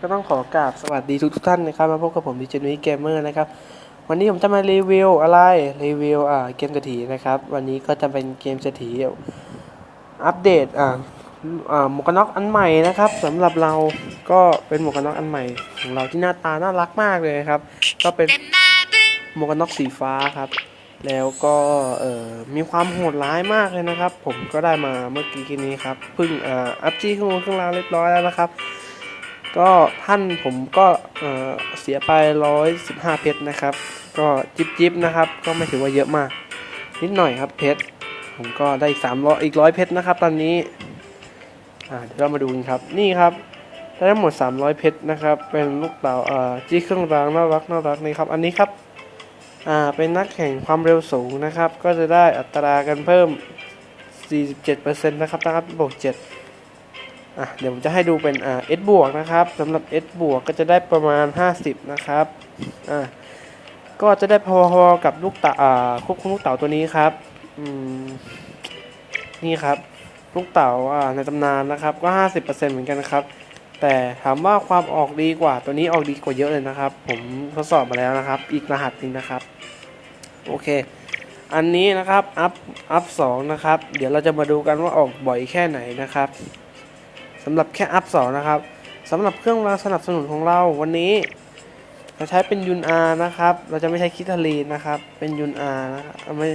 ก็ต้องขอกราบสวัสดีทุกทุกๆท่านนะครับ มาพบกับผมดิจินุ้ยเกมเมอร์นะครับ วันนี้ผมจะมารีวิวอะไร รีวิวอ่าเกมเศรษฐีนะครับ วันนี้ก็จะเป็นเกมเศรษฐีอัปเดตอ่าอ่าหมวกกันน็อกอันใหม่นะครับสำหรับเราก็เป็นหมวกกันน็อกอันใหม่ของเราที่หน้าตาน่ารักมากเลยครับ ก็เป็นหมวกกันน็อกสีฟ้าครับ แล้วก็เอ่อมีความโหดร้ายมากเลยนะครับ ผมก็ได้มาเมื่อกี้นี้ครับเพิ่งอ่าอัพจี้ข้างบนข้างล่างเรียบร้อยแล้วนะครับ ก็ท่านผมก็เสียไปร้อยสิบห้าเพชรนะครับ ก็จิบจิบนะครับ ก็ไม่ถือว่าเยอะมาก นิดหน่อยครับเพชรผมก็ได้อีกสามร้อยอีกร้อยเพชรนะครับ ตอนนี้เดี๋ยวเรามาดูกันครับนี่ครับได้ทั้งหมด 300 เพชรนะครับ เป็นลูกเต่าจี้เครื่องรางน่ารักน่ารักนี่ครับ อันนี้ครับเป็นนักแข่งความเร็วสูงนะครับ ก็จะได้อัตรากันเพิ่ม 47%นะครับนะครับบวก7 อะเดี๋ยวผมจะให้ดูเป็นอ่า S บวกนะครับสำหรับ S บวกก็จะได้ประมาณ 50 นะครับอ่าก็จะได้พอๆกับลูกเต๋าอ่าควบคุมลูกเต๋าตัวนี้ครับอืมนี่ครับลูกเต๋าอ่าในตำนานนะครับก็ 50%เหมือนกันนะครับ แต่ถามว่าความออกดีกว่าตัวนี้ออกดีกว่าเยอะเลยนะครับ ผมทดสอบมาแล้วนะครับ อีกรหัสหนึงนะครับโอเค อันนี้นะครับอัพอัพสองนะครับ เดี๋ยวเราจะมาดูกันว่าออกบ่อยแค่ไหนนะครับ สำหรับแค่อัพสองนะครับสำหรับเครื่องรางสนับสนุนของเราวันนี้เราใช้เป็นยุนอานะครับ เราจะไม่ใช้คิทาลีนนะครับ เป็นยุนอานะครับเอาไม่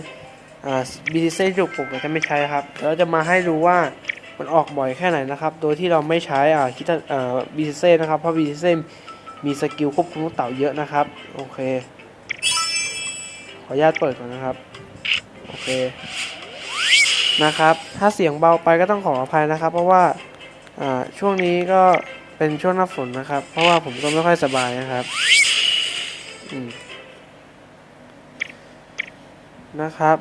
อ่าบีทีเซ่จุกปกเราจะไม่ใช้ครับเราจะมาให้ดูว่ามันออกบ่อยแค่ไหนนะครับ โดยที่เราไม่ใช้อ่าคิทาอ่าบีทีเซ่นะครับ เพราะบีทีเซ่มีสกิลควบคุมลูกเต่าเยอะนะครับ โอเค ขออนุญาตเปิดก่อนนะครับ โอเค นะครับ ถ้าเสียงเบาไปก็ต้องขออภัยนะครับ เพราะว่า ช่วงนี้ก็เป็นช่วงหน้าฝนนะครับ เพราะว่าผมก็ไม่ค่อยสบายนะครับนะครับ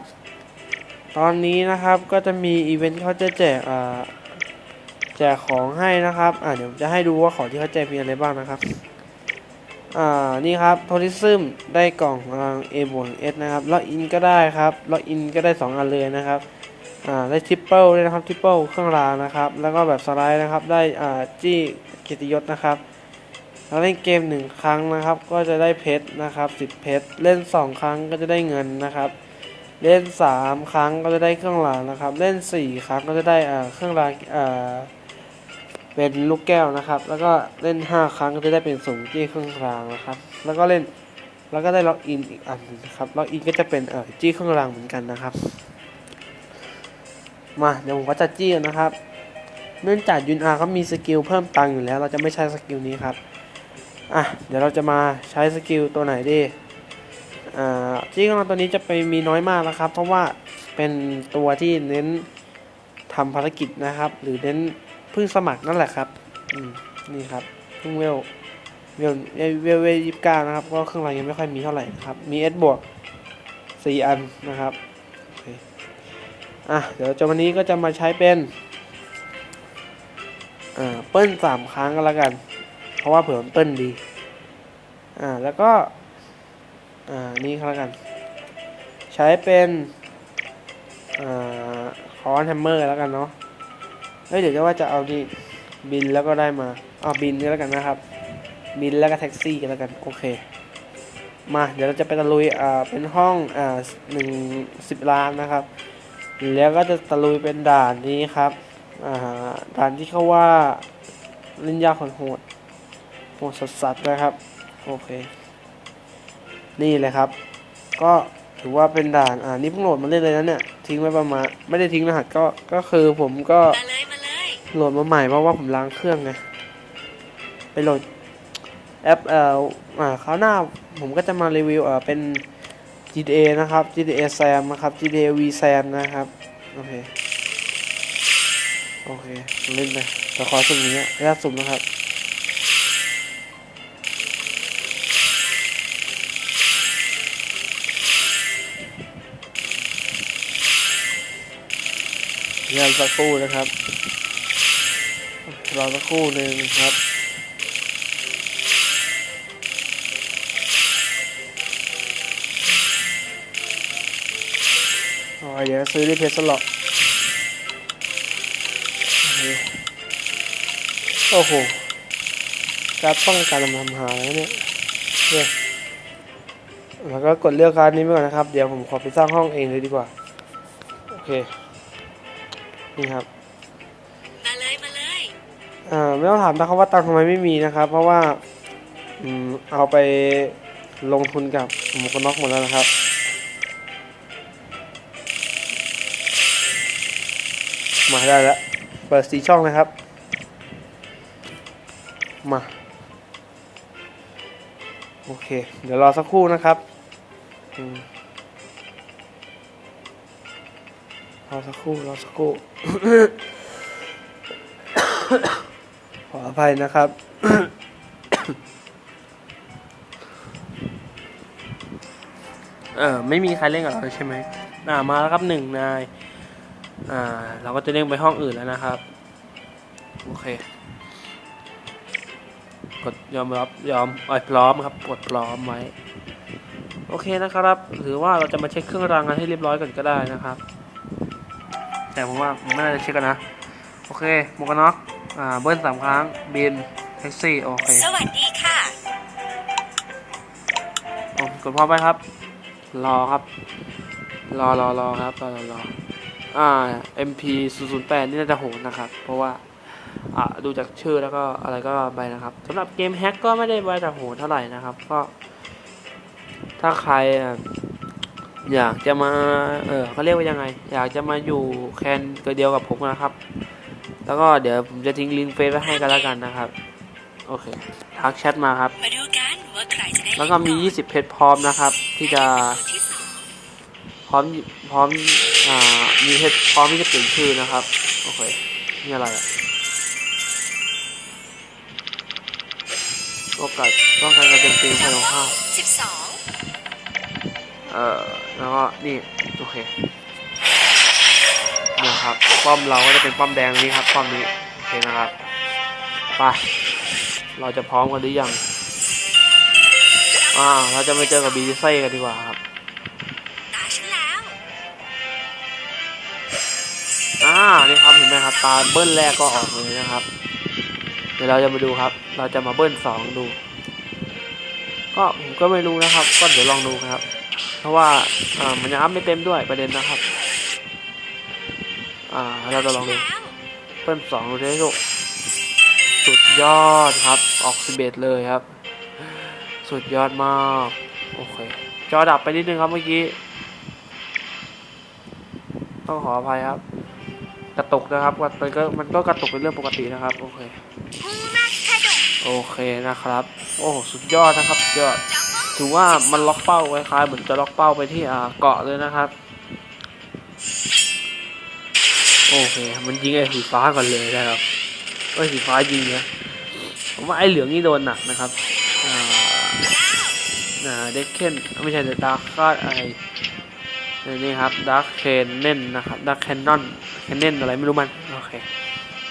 ตอนนี้นะครับก็จะมีอีเวนต์เขาจะแจกแจกของให้นะครับอ่าเดี๋ยวผมจะให้ดูว่าของที่เขาแจกมีอะไรบ้างนะครับอ่านี่ครับโทริซึมได้กล่องรางเอบวกเอสนะครับล็อกอินก็ได้ครับล็อกอินก็ได้สองอันเลยนะครับ อ่าได้ทริปเปิลด้วยนะครับทริปเปิลเครื่องรางนะครับ แล้วก็แบบสไลด์นะครับได้อ่าจี้เกียรติยศนะครับเล่นเกมหนึ่งครั้งนะครับ ก็จะได้เพชรนะครับสิบเพชรเล่นสองครั้งก็จะได้เงินนะครับ เล่นสามครั้งก็จะได้เครื่องรางนะครับ เล่นสี่ครั้งก็จะได้อ่าเครื่องรางอ่าเป็นลูกแก้วนะครับ แล้วก็เล่นห้าครั้งก็จะได้เป็นสุ่มจี้เครื่องรางนะครับ แล้วก็เล่นแล้วก็ได้ล็อกอินอีกอันนึงนะครับล็อกอินก็จะเป็นเอ่อจี้เครื่องรางเหมือนกันนะครับ มาเดี๋ยวผมก็จะจี้นะครับ เนื่องจากยุนอาเขามีสกิลเพิ่มตังอยู่แล้ว เราจะไม่ใช้สกิลนี้ครับอะเดี๋ยวเราจะมาใช้สกิลตัวไหนดีอ่าจี้ของเราตัวนี้จะไปมีน้อยมากนะครับ เพราะว่าเป็นตัวที่เน้นทำภารกิจนะครับ หรือเน้นเพิ่งสมัครนั่นแหละครับอืมนี่ครับเพิ่งเวลเวลเวลเวลเวลยี่สิบเก้านะครับก็เครื่องรางยังไม่ค่อยมีเท่าไหร่นะครับมีเอสบวกสี่อันนะครับ อะเดี๋ยวจะวันนี้ก็จะมาใช้เป็นอ่าเปิ้ลสามครั้งก็แล้วกัน เพราะว่าเผื่อมันเปิ้ลดีอ่าแล้วก็อ่านี่ก็แล้วกัน ใช้เป็นอ่าคอนแฮมเมอร์แล้วกันเนาะเฮ้ยเดี๋ยวจะว่าจะเอานี่บินแล้วก็ได้มาเอาบินก็แล้วกันนะครับ บินแล้วก็แท็กซี่กันแล้วกันโอเคมาเดี๋ยวเราจะไปตะลุยอ่าเป็นห้องอ่าหนึ่งสิบล้านนะครับ แล้วก็จะตะลุยเป็นด่านนี้ครับอ่าด่านที่เขาว่าล่นยากโหดโหดสัสๆนะครับ โอเค นี่เลยครับ ก็ถือว่าเป็นด่านอ่านี่เพิ่งโหลดมาเล่นเลยนะเนี่ย ทิ้งไว้ประมาณ ไม่ได้ทิ้งรหัสก็ก็คือผมก็โหลดมาใหม่เพราะว่าผมล้างเครื่องไงไปโหลดแอปเอ่ออ่าคราวหน้าผมก็จะมารีวิวเอ่อเป็น GTA นะครับ GTA Sam นะครับ GTA V Sam นะครับ โอเค โอเค เล่นไปแต่ขอสุ่มอย่างเงี้ยระยะสุ่มนะครับรอสักครู่นะครับ รอสักครู่หนึ่งครับ อ๋อเดี๋ยวซื้อได้เพชรสล็อกโอเคโอ้โหกการป้องกันทำหาแล้วเนี่ยเนี่ยแล้วก็กดเลือกการดนี้ไปก่อนนะครับ เดี๋ยวผมขอไปสร้างห้องเองเลยดีกว่า โอเค นี่ครับ มาเลยมาเลยอ่าไม่ต้องถามนะครับว่าตังค์ทำไมไม่มีนะครับ เพราะว่า อืม เอาไปลงทุนกับหมวกกันน็อกหมดแล้วนะครับ มาได้แล้ว เปิดสีช่องเลยครับ มา โอเค เดี๋ยวรอสักครู่นะครับรอสักครู่รอสักครู่ ขออภัยนะครับเออไม่มีใครเล่นกับเราใช่ไหมอ่ามาแล้วครับหนึ่งนาย อ่าเราก็จะเล่นไปห้องอื่นแล้วนะครับ โอเค กดยอมรับยอมเอยพร้อมครับกดพร้อมไว้ โอเคนะครับ หรือว่าเราจะมาเช็คเครื่องรางกันให้เรียบร้อยก่อนก็ได้นะครับ แต่ผมว่าผมไม่น่าจะเช็คกันนะ โอเคหมวกกันน็อกอ่าเบิ้ลสามครั้งบินแท็กซี่โอเคสวัสดีค่ะโอ้กดพร้อมไปครับ รอครับ รอรอรอครับรอรอรอ อ่า MP 0 0 8นี่น่าจะโหดนะครับ เพราะว่าอ่าดูจากชื่อแล้วก็อะไรก็ไปนะครับสำหรับเกมแฮกก็ไม่ได้ว่าจะโหดเท่าไหร่นะครับ ก็ ถ้าใครอยากจะมา เออเขาเรียกว่ายังไง อยากจะมาอยู่แคนเดียวกับผมนะครับ แล้วก็เดี๋ยวผมจะทิ้งลิงก์เฟซไว้ให้กันแล้วกันนะครับ โอเค ทักแชทมาครับ แล้วก็มี 20 เพจพร้อมนะครับ ที่จะ พร้อม พร้อม อ่า มีเพจพร้อมที่จะเปลี่ยนชื่อนะครับ โอเค นี่อะไรอะโอกาสต้องการการโจมตีภายในข้าวสิบสองเอ่อ แล้วก็นี่ โอเคนี่ครับป้อมเราก็จะเป็นป้อมแดงนี้ครับ ป้อมนี้ โอเคนะครับ ไป เราจะพร้อมกันหรือยัง อ่า เราจะไปเจอกับบีเซ่กันดีกว่าครับ นี่ครับเห็นไหมครับตาเบิ้ลแรกก็ออกเลยนะครับ เดี๋ยวเราจะมาดูครับ เราจะมาเบิ้ลสองดู ก็ผมก็ไม่รู้นะครับ ก็เดี๋ยวลองดูครับ เพราะว่าอ่ามันยังอัพไม่เต็มด้วยประเด็นนะครับ อ่าเราจะลองดูเบิ้ลสองดูได้ลูกสุดยอดครับ ออกสิบเอ็ดเลยครับ สุดยอดมากโอเคจอดับไปนิดนึงครับเมื่อกี้ต้องขออภัยครับ กระตุกนะครับมันก็มันก็กระตุกเป็นเรื่องปกตินะครับ โอเค โอเคนะครับ โอ้สุดยอดนะครับยอดถือว่ามันล็อกเป้าคล้ายๆเหมือนจะล็อกเป้าไปที่อ่าเกาะเลยนะครับ โอเค มันยิงไอ้สีฟ้าก่อนเลยนะครับไอ้สีฟ้ายิงนะผมว่าไอ้เหลืองนี่โดนหนักนะครับอ่าเด็กเคนไม่ใช่เดดาร์คาดไอนี่ครับดาร์คเคนเน่นนะครับดาร์คแคนนอน แคนเนนอะไรไม่รู้มันโอเค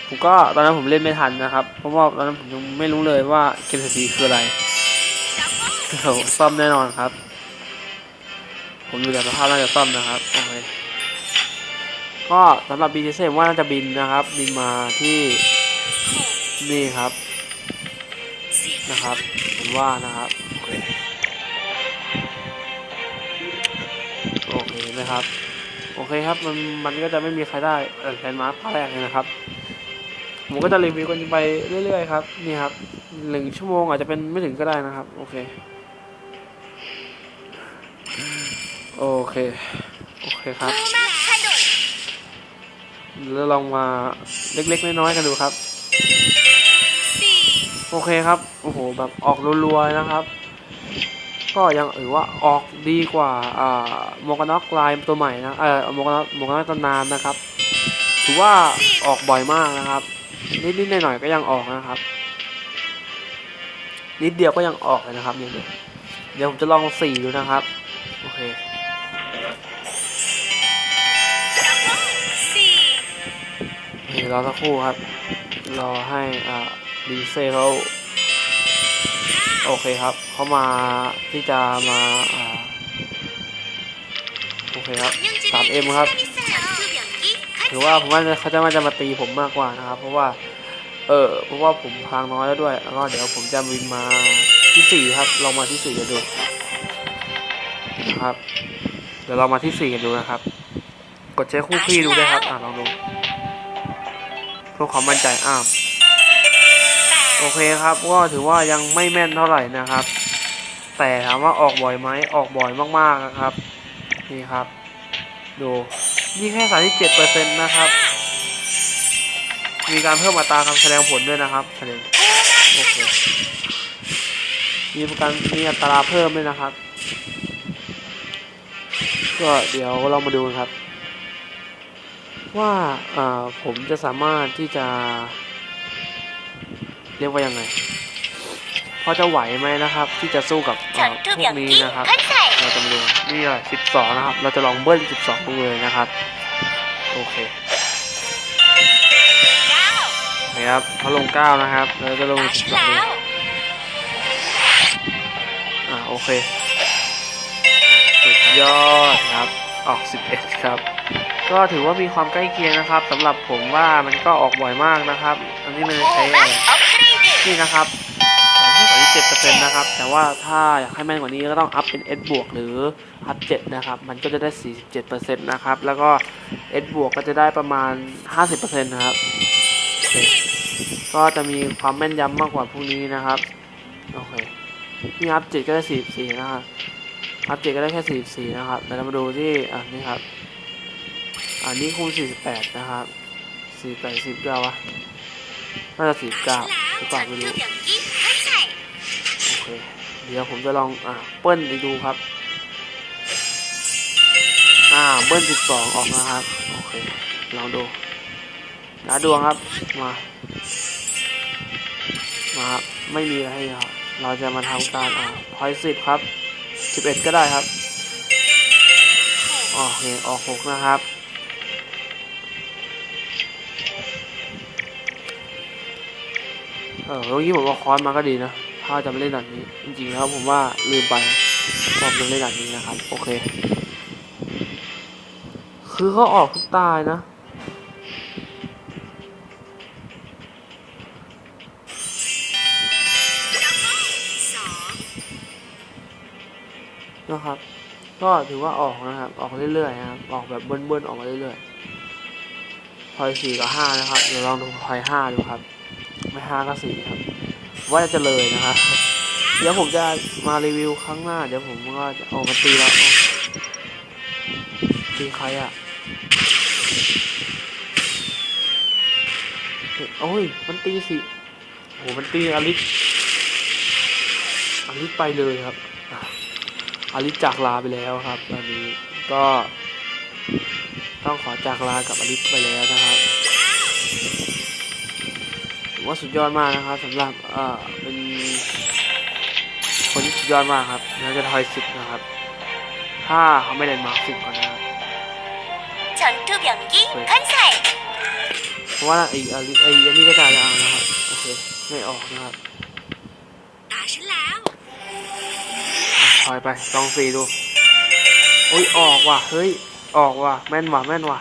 ผมก็ตอนนั้นผมเล่นไม่ทันนะครับ เพราะว่าตอนนั้นผมยังไม่รู้เลยว่าเกมสตรีคืออะไรโอ้โหซ่อมแน่นอนครับ ผมดูจากสภาพน่าจะซ่อมนะครับโอเคก็สำหรับ BTC ผมว่าน่าจะบินนะครับ บินมาที่นี่ครับนะครับผมว่านะครับโอเคโอเคนะครับ โอเคครับ มันมันก็จะไม่มีใครได้แลนด์มาร์คภาคแรกเลยนะครับ ผมก็จะรีวิวกันไปเรื่อยๆครับ นี่ครับหนึ่งชั่วโมงอาจจะเป็นไม่ถึงก็ได้นะครับ โอเค โอเค โอเคครับแล้วลองมาเล็กๆ น้อยๆกันดูครับ โอเคครับ โอ้โห แบบออกรัวๆนะครับ ก็ยังถือว่าออกดีกว่าอ่าโมกน็อกลายตัวใหม่นะเออโมกน็อกโมกน็อกตำนานนะครับ ถือว่าออกบ่อยมากนะครับ นิดๆหน่อยๆก็ยังออกนะครับ นิดเดียวก็ยังออกเลยนะครับเดี๋ยวเดี๋ยวผมจะลองสี่ดูนะครับโอเคสี่เดี๋ยวรอสักครู่ครับ รอให้อ่าดีเซลเขา โอเคครับเขามาที่จะมาอ่าโอเคครับสามเอ็มครับถือว่าผมว่าเขาจะมาจะมาตีผมมากกว่านะครับ เพราะว่า เออเพราะว่าผมพางน้อยแล้วด้วยแล้วก็เดี๋ยวผมจะบินมาที่สี่ครับลองมาที่สี่กันดูนะครับเดี๋ยวเรามาที่สี่กันดูนะครับ กดเช็คคู่ขี้ดูได้ครับอ่าลองดูเพื่อความมั่นใจอ้าว โอเคครับก็ถือว่ายังไม่แม่นเท่าไหร่นะครับ แต่ถามว่าออกบ่อยไหมออกบ่อยมากๆนะครับ นี่ครับ ดูนี่แค่สามสิบเจ็ดเปอร์เซ็นต์นะครับ มีการเพิ่มอัตราการแสดงผลด้วยนะครับแสดงโอเคมีการมีอัตราเพิ่มด้วยนะครับ ก็เดี๋ยวเรามาดูครับ ว่าอ่าผมจะสามารถที่จะ รียกว่ายังไงพอจะไหวไหมนะครับ ที่จะสู้กับพวกนี้นะครับ เราจะมาดูนี่เลยสิบสองนะครับ เราจะลองเบิ้ลสิบสองเลยนะครับ โอเคนะครับพอลงเก้านะครับ เราจะลงสิบสองอ่าโอเคสุดยอดครับ ออก11ครับก็ถือว่ามีความใกล้เคียงนะครับสำหรับผมว่ามันก็ออกบ่อยมากนะครับ อันนี้มันใช้อะไร นี่นะครับแค่สามสิบเจ็ดเปอร์เซ็นต์นะครับ แต่ว่าถ้าอยากให้แม่นกว่านี้ก็ต้องอัพเป็น S บวกหรืออัพ7นะครับ มันก็จะได้47เปอร์เซ็นต์นะครับ แล้วก็ S บวกก็จะได้ประมาณ50เปอร์เซ็นต์นะครับ ก็จะมีความแม่นยำมากกว่าพวกนี้นะครับ โอเค นี่อัพ7ก็ได้44นะครับ อัพ7ก็ได้แค่44นะครับเดี๋ยวเรามาดูที่อะนี่ครับ อันนี้คูณ48นะครับ48 10เก้าวะน่าจะ49หือเปล่าไม่รู้โอเคเดี๋ยวผมจะลองอ่าเปิ้ลไปดูครับ อ่าเปิ้ลสิบสองออกมาครับโอเคลองดูดาดวงครับมามาครับไม่มีอะไรครับเราจะมาทำการอ่าพอยสิบครับสิบเอ็ดก็ได้ครับโอเคออกหกนะครับ เออเมื่อกี้ผมว่าคอนมาก็ดีนะ ถ้าจะไม่เล่นด่านนี้ จริงๆแล้วผมว่าลืมไปว่าผมจะเล่นด่านนี้นะครับ โอเค คือเขาออกทุกตายนะนะครับ ก็ถือว่าออกนะครับ ออกเรื่อยๆนะครับ ออกแบบเบิ้ลๆออกมาเรื่อยๆพอยสี่กับห้านะครับ เดี๋ยวลองดูพอยห้าดูครับ ห้าก็สี่ครับ ว่าจะเลยนะครับ เดี๋ยวผมจะมารีวิวครั้งหน้า เดี๋ยวผมก็จะเอามาตีแล้วตีใครอะโอ้ย มันตีสิโอ้มันตีอลิสอลิสไปเลยครับอลิสจากลาไปแล้วครับตอนนี้ก็ต้องขอจากลากับอลิสไปแล้วนะครับ ว่าสุดยอดมากนะครับสำหรับเอ่อเป็นคนที่สุดยอดมากครับน่าจะทอยสิบนะครับ ถ้าเขาไม่ได้มาสิบก่อนนะครับ 전투 병기 환살 เพราะว่าไอ้ไอ้ไอ้อันนี้ก็จ่ายแล้วนะครับโอเคไม่ออกนะครับ 打神แล้ว อ่ะถอยไปลองสี่ดูโอ้ยออกว่ะเฮ้ยออกว่ะแม่นว่ะแม่นว่ะ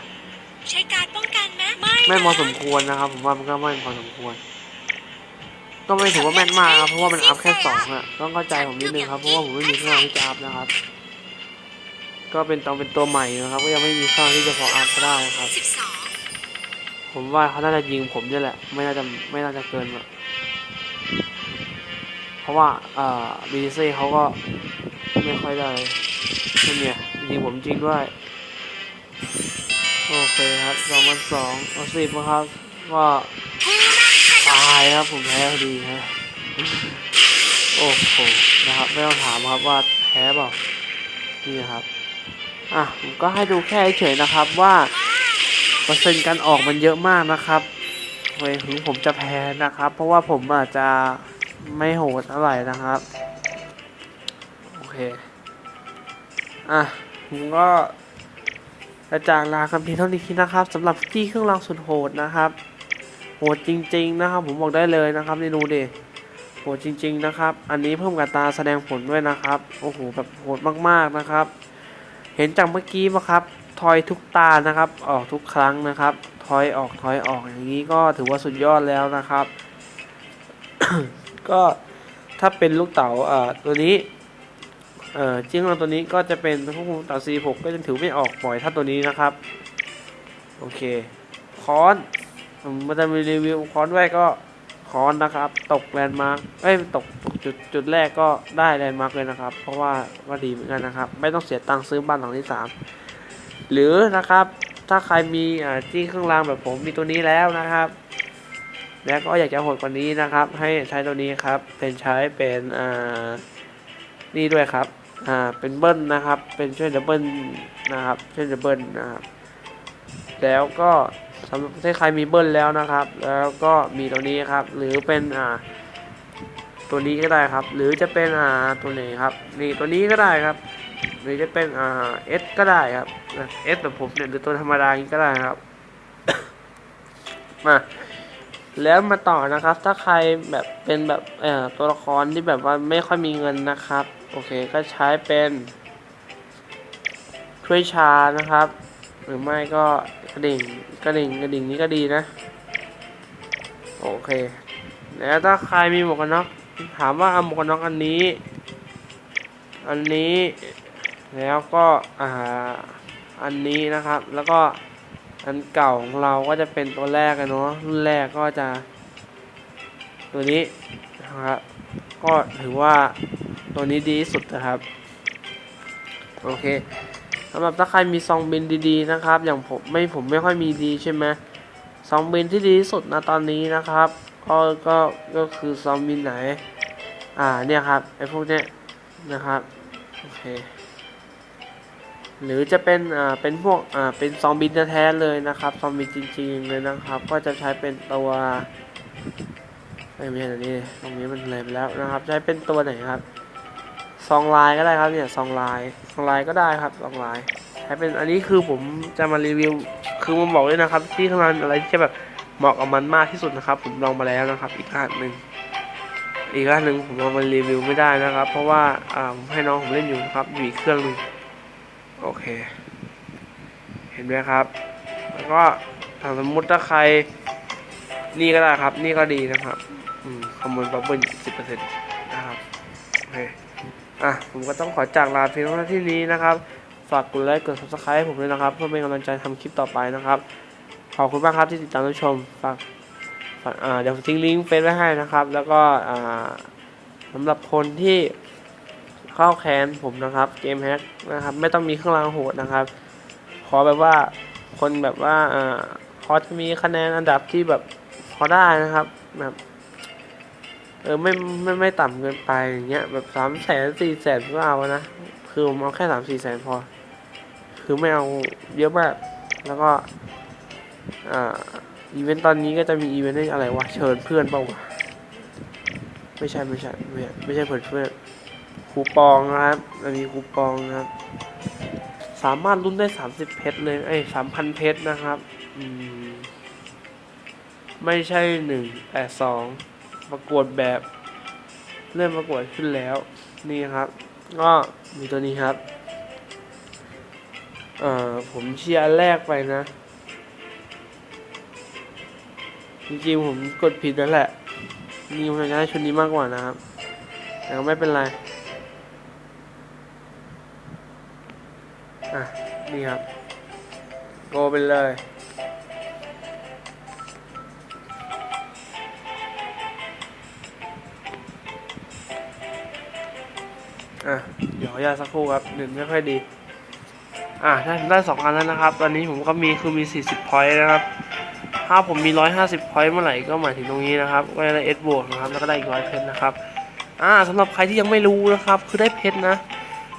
ใช้การป้องกันไหมไม่ แม่นพอ นะ สมควรนะครับ ผมว่ามันก็แม่นพอสมควร ก็ไม่ถือว่าแม่นมากครับเพราะว่ามันอัพแค่สองอะต้องเข้าใจผมนิดนึงครับเพราะว่าผมไม่มีเครื่องที่จะอัพนะครับ ก็เป็นต้องเป็นตัวใหม่นะครับ ก็ยังไม่มีเครื่องที่จะพออัพได้ครับ ผมว่าเขาน่าจะยิงผมนี่แหละ ไม่น่าจะไม่น่าจะเกินอะเพราะว่าเอ่อบีซีเขาก็ไม่ค่อยได้นั่นเนี่ยยิงผมจริงด้วยโอเคครับสองพันสองเอาสิบนะครับก็ฮูมา ตายครับผมแพ้พอดีฮะโอ้โหนะครับไม่ต้องถามครับว่าแพ้เปล่านี่ครับอะผมก็ให้ดูแค่เฉยนะครับว่าเปอร์เซ็นต์การออกมันเยอะมากนะครับเว้ยถึงผมจะแพ้นะครับ เพราะว่าผมอาจจะไม่โหดเท่าไหร่นะครับ โอเค อะผมก็จะจากลาคำพีเท่านี้นะครับสำหรับที่เครื่องรางสุดโหดนะครับ หดจริง ๆ นะครับ ผมบอกได้เลยนะครับนี่ดูดิโหดจริง ๆ นะครับ อันนี้เพิ่มกับตาแสดงผลด้วยนะครับ โอ้โหแบบโหดมากๆนะครับ เห็นจากเมื่อกี้ปะครับทอยทุกตานะครับ ออกทุกครั้งนะครับถอยออกถอยออกอย่างนี้ก็ถือว่าสุดยอดแล้วนะครับ ก็ถ้าเป็นลูกเต๋าเอ่อตัวนี้เอ่อจิ้งเราตัวนี้ก็จะเป็นพวกเต๋า C6 ก็จะถือไม่ออกปล่อยถ้าตัวนี้นะครับ โอเคค้อน ผมมันจะมีรีวิวค้อนด้วยก็ค้อนนะครับ ตกแลนด์มาร์กเอ้ยตกจุดจุดแรกก็ได้แลนด์มาร์กเลยนะครับ เพราะว่าก็ดีเหมือนกันนะครับ ไม่ต้องเสียตังค์ซื้อบ้านหลังที่สามหรือนะครับ ถ้าใครมีอ่าจี้เครื่องรางแบบผมมีตัวนี้แล้วนะครับ แล้วก็อยากจะโหดกว่านี้นะครับ ให้ใช้ตัวนี้ครับ เป็นใช้เป็นอ่านี่ด้วยครับอ่าเป็นเบิ้ลนะครับ เป็นช่วยดับเบิลนะครับช่วยดับเบิลนะครับแล้วก็ สำหรับถ้าใครมีเบิ้ลแล้วนะครับ แล้วก็มีตัวนี้ครับ หรือเป็นอ่าตัวนี้ก็ได้ครับ หรือจะเป็นอ่าตัวไหนครับ นี่ตัวนี้ก็ได้ครับ หรือจะเป็นอ่าเอสก็ได้ครับเอสแบบผมเนี่ยหรือตัวธรรมดาอย่างนี้ก็ได้ครับ มาแล้วมาต่อนะครับ ถ้าใครแบบเป็นแบบเอ่อตัวละครที่แบบว่าไม่ค่อยมีเงินนะครับ โอเคก็ใช้เป็นถ้วยชานะครับ หรือไม่ก็กระดิ่งกระดิ่งกระดิ่งนี้ก็ดีนะ โอเค แล้วถ้าใครมีหมวกกันน็อกถามว่าเอาหมวกกันน็อกอันนี้ อันนี้แล้วก็อ่าอันนี้นะครับ แล้วก็อันเก่าของเราก็จะเป็นตัวแรกอะเนาะรุ่นแรกก็จะ ตัวนี้นะครับก็ถือว่าตัวนี้ดีสุดนะครับ โอเค สำหรับถ้าใครมีซองบินดีๆนะครับ อย่างผมไม่ผมไม่ค่อยมีดีใช่ไหมซองบินที่ดีที่สุดนะตอนนี้นะครับ ก็ก็ก็คือซองบินไหน อ่าเนี่ยครับไอพวกเนี้ยนะครับโอเคหรือจะเป็นอ่าเป็นพวกอ่าเป็นซองบินแท้เลยนะครับซองบินจริงๆเลยนะครับ ก็จะใช้เป็นตัวไม่ใช่ตัวนี้ตรงนี้มันเลยไปแล้วนะครับ ใช้เป็นตัวไหนครับ ซองลายก็ได้ครับเนี่ยซองลายซองลายก็ได้ครับซองลายใช้เป็นอันนี้คือผมจะมารีวิว คือผมบอกเลยนะครับ ที่ทำงานอะไรที่จะแบบเหมาะกับมันมากที่สุดนะครับ ผมลองมาแล้วนะครับ อีกอันหนึ่งอีกอันหนึ่งผมเอามารีวิวไม่ได้นะครับ เพราะว่าอ่าผมให้น้องผมเล่นอยู่นะครับอยู่อีกเครื่องหนึ่งโอเค เห็นไหมครับ แล้วก็ถ้าสมมติถ้าใครนี่ก็ได้ครับ นี่ก็ดีนะครับ อืมขโมยบับเบิ้ลสิบเปอร์เซ็นต์นะครับ โอเค อะผมก็ต้องขอจากลาเพียงเท่าที่นี้นะครับ ฝากกดไลค์กด subscribe ให้ผมด้วยนะครับ เพื่อเป็นกำลังใจทำคลิปต่อไปนะครับ ขอบคุณมากครับที่ติดตามรับชม ฝากฝากอ่าเดี๋ยวผมทิ้งลิงก์เฟซไว้ให้นะครับ แล้วก็อ่าสำหรับคนที่เข้าแคนผมนะครับ เกมแฮกนะครับไม่ต้องมีเครื่องรางโหดนะครับ ขอแบบว่าคนแบบว่าอ่าพอจะมีคะแนนอันดับที่แบบพอได้นะครับแบบ เออไม่ไม่ไม่ต่ำเกินไปอย่างเงี้ยแบบสามแสนสี่แสนก็เอานะคือผมเอาแค่สามสี่แสนพอ คือไม่เอาเยอะมากแล้วก็อ่าอีเวนต์ตอนนี้ก็จะมีอีเวนต์อะไรวะเชิญเพื่อนเปล่าวะไม่ใช่ไม่ใช่ไม่ใช่ไม่ใช่เพื่อนเพื่อนคูปองนะครับมันมีคูปองนะครับ สามารถลุ้นได้สามสิบเพชรเลยเอ้สามพันเพชรนะครับ อืม ไม่ใช่หนึ่งแต่สอง ประกวดแบบ เริ่มประกวดขึ้นแล้ว นี่ครับ ก็มีตัวนี้ครับ เอ่อผมเชียร์แรกไปนะ จริงๆผมกดผิดแล้วแหละ นี่ผมอยากจะได้ชุดนี้มากกว่านะครับ แต่ก็ไม่เป็นไร อะ นี่ครับ โกไปเลย ญาตสักครู่ครับหนึ่งไม่ค่อยดี อะได้ได้สองอันแล้วนะครับ ตอนนี้ผมก็มีคือมี40พอยต์นะครับถ้าผมมี150พอยต์เมื่อไหร่ก็หมายถึงตรงนี้นะครับก็ได้เอสบวกนะครับแล้วก็ได้อีกร้อยเพชรนะครับอ่าสำหรับใครที่ยังไม่รู้นะครับ คือได้เพชรนะ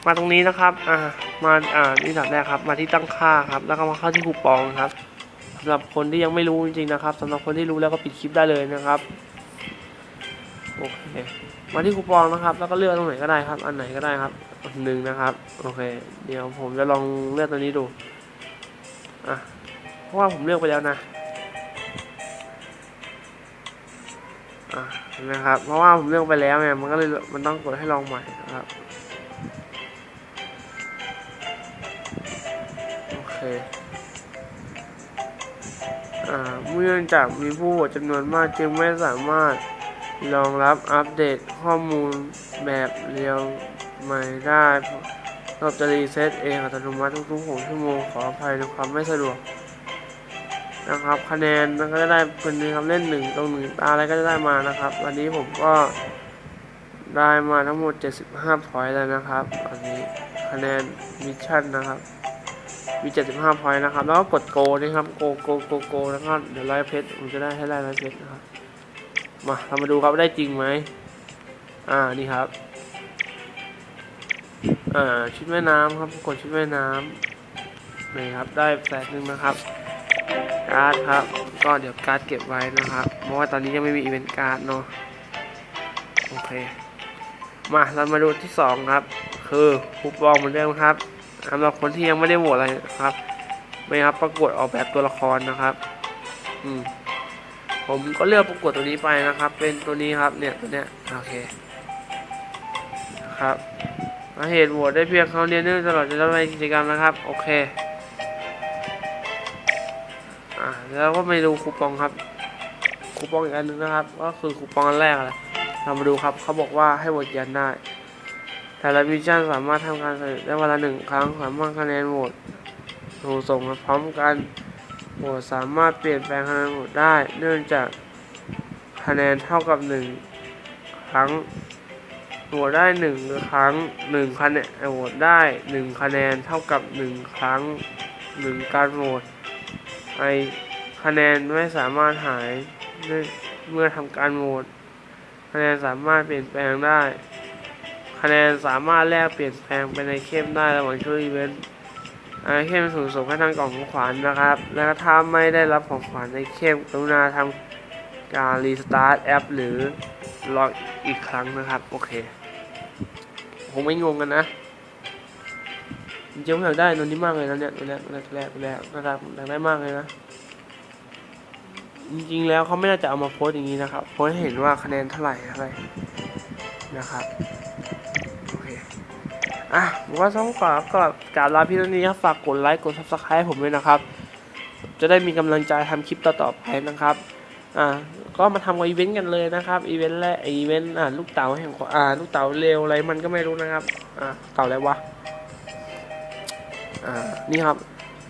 มาตรงนี้นะครับอ่ามาอ่านี่ดับแรกครับ มาที่ตั้งค่าครับ แล้วก็มาเข้าที่คูปองครับสำหรับคนที่ยังไม่รู้จริงๆนะครับสำหรับคนที่รู้แล้วก็ปิดคลิปได้เลยนะครับโอเค มาที่คูปองนะครับ แล้วก็เลือกตรงไหนก็ได้ครับ อันไหนก็ได้ครับหนึ่งนะครับ โอเค เดี๋ยวผมจะลองเลือกตัวนี้ดูอะเพราะว่าผมเลือกไปแล้วนะอะนไหมครับ เพราะว่าผมเลือกไปแล้วไงมันก็เลยมันต้องกดให้ลองใหม่นะครับโอเคอ่าเนื่อจากมีผู้โหวตจำนวนมากจึงไม่สามารถ รองรับอัปเดตข้อมูลแบบเรียวใหม่ได้เราจะรีเซ็ตเองอัตโนมัติทุกๆ 6 ชั่วโมง ขออภัยในความไม่สะดวก นะครับ คะแนนมันก็จะได้เป็นคำเล่นหนึ่งตรงหนึ่งตาอะไรก็จะได้มานะครับ วันนี้ผมก็ได้มาทั้งหมด 75พอยต์แล้วนะครับอันนี้คะแนนมิชชั่นนะครับ มี 75พอยต์นะครับ แล้วก็กดโกนี่ครับ โก โก โก โก แล้วก็เดี๋ยวไล่เพชรผมจะได้ให้ได้ไล่เพชรนะครับ มาเรามาดูครับได้จริงไหมอ่านี่ครับอ่าชุดว่น้ำครับกดชุดว่น้ำนี่ครับได้แสนหนึ่งนะครับ การ์ดครับ ก็เดี๋ยวการ์ดเก็บไว้นะครับเพราะว่าตอนนี้ยังไม่มีอีเวนต์การ์ดเนาะโอเคมาเรามาดูที่สองครับ คือคูปองเหมือนเดิมครับสำหรับคนที่ยังไม่ได้โหวตอะไรนะครับไม่ครับประกวดออกแบบตัวละครนะครับ อืม ผมก็เลือกประกวดตัวนี้ไปนะครับ เป็นตัวนี้ครับเนี่ยตัวเนี้ยโอเคครับสาเหตุโหวตได้เพียงเขาเรียนเนื่องตลอดจะดำเนินกิจกรรมนะครับ โอเคอ่าแล้วก็ไม่ดูคูปองครับ คูปองอีกอันนึงนะครับ ก็คือคูปองอันแรกอะไรเรามาดูครับเขาบอกว่าให้โหวตยันได้แต่ละมิชั่นสามารถทำการได้วันละหนึ่งครั้งสามารถคะแนนโหวตถูกส่งมาพร้อมกัน โหวตสามารถเปลี่ยนแปลงคะแนนโหวตได้ เนื่องจากคะแนนเท่ากับหนึ่งครั้งโหวตได้หนึ่งครั้งหนึ่งคะแนนโหวตได้หนึ่งคะแนนเท่ากับหนึ่งครั้งหนึ่งการโหวตไอคะแนนไม่สามารถหายเมื่อทำการโหวตคะแนนสามารถเปลี่ยนแปลงได้ คะแนนสามารถแลกเปลี่ยนแปลงเป็นไอเทมได้ระหว่างช่วงอีเวนต์ ไอเทมสูงส่งให้ทางกล่องของขวัญนะครับ และถ้าไม่ได้รับของขวัญไอเทมกรุณาทำการรีสตาร์ทแอปหรือล็อกอีกครั้งนะครับ โอเค ผมไม่งงกันนะจริงๆผมอยากได้ตัวนี้มากเลยนะเนี่ยตัวแรกตัวแรกตัวแรกตัวแรกนะครับอยากได้มากเลยนะจริงๆแล้วเขาไม่น่าจะเอามาโพสต์อย่างนี้นะครับโพสให้เห็นว่าคะแนนเท่าไหร่เท่าไรนะครับ อะผมก็ต้องฝากก็กราบลาพี่ตอนนี้ครับฝากกดไลค์กด subscribe ผมด้วยนะครับ จะได้มีกำลังใจทำคลิปต่อๆไปนะครับอ่าก็มาทำอีเวนต์กันเลยนะครับอีเวนต์แรกอีเวนต์อ่าลูกเต๋าแห่งความอ่าลูกเต๋าเร็วอะไรมันก็ไม่รู้นะครับอ่าเต่าอะไรวะอ่านี่ครับ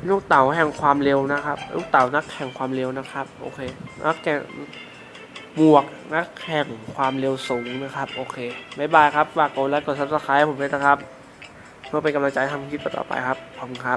ลูกเต๋าแห่งความเร็วนะครับ ลูกเต๋านักแข่งความเร็วนะครับโอเคนักแข่งหมวกนักแข่งความเร็วสูงนะครับโอเคบ๊ายบายครับฝากกดไลค์กด subscribe ผมด้วยนะครับ เพื่อเป็นกำลังใจทำคลิปต่อไปครับ ขอบคุณครับ